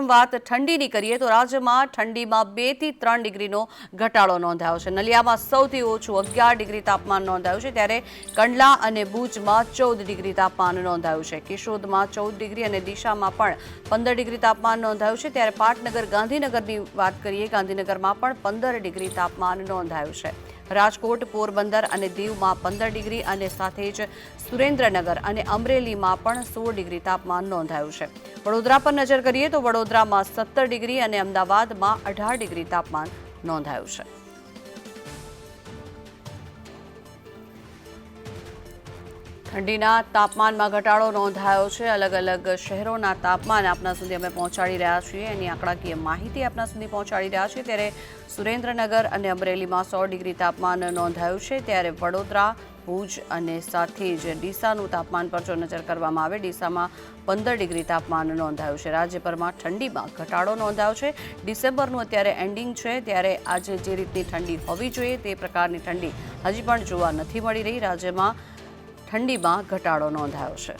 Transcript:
પ્રથમ વાત ઠંડીની કરીએ તો રાજ્યમાં ઠંડીમાં બેથી ત્રણ ડિગ્રીનો ઘટાડો નોંધાયો છે. નલિયામાં સૌથી ઓછું અગિયાર ડિગ્રી તાપમાન નોંધાયું છે ત્યારે કંડલા અને ભુજમાં ચૌદ ડિગ્રી તાપમાન નોંધાયું છે. કિશોદમાં ચૌદ ડિગ્રી અને દિશામાં પણ પંદર ડિગ્રી તાપમાન નોંધાયું છે. ત્યારે પાટનગર ગાંધીનગરની વાત કરીએ ગાંધીનગરમાં પણ પંદર ડિગ્રી તાપમાન નોંધાયું છે. રાજકોટ, પોરબંદર અને દીવમાં પંદર ડિગ્રી અને સાથે જ સુરેન્દ્રનગર અને અમરેલીમાં પણ સોળ ડિગ્રી તાપમાન નોંધાયું છે. વડોદરા પર નજર કરીએ તો વડોદરામાં સત્તર ડિગ્રી અને અમદાવાદમાં અઢાર ડિગ્રી તાપમાન નોંધાયું છે. ઠંડીના તાપમાનમાં ઘટાડો નોંધાયો છે. અલગ અલગ શહેરોના તાપમાન આપના સુધી અમે પહોંચાડી રહ્યા છીએ. એની આંકડાકીય માહિતી આપના સુધી પહોંચાડી રહ્યા છીએ. ત્યારે સુરેન્દ્રનગર અને અમરેલીમાં સો ડિગ્રી તાપમાન નોંધાયું છે. ત્યારે વડોદરા, ભુજ અને સાથે જ ડીસાનું તાપમાન પર જો નજર કરવામાં આવે, ડીસામાં પંદર ડિગ્રી તાપમાન નોંધાયું છે. રાજ્યભરમાં ઠંડીમાં ઘટાડો નોંધાયો છે. ડિસેમ્બરનું અત્યારે એન્ડિંગ છે. ત્યારે આજે જે રીતની ઠંડી હોવી જોઈએ તે પ્રકારની ઠંડી હજી પણ જોવા નથી મળી રહી. રાજ્યમાં ઠંડીમાં ઘટાડો નોંધાયો છે.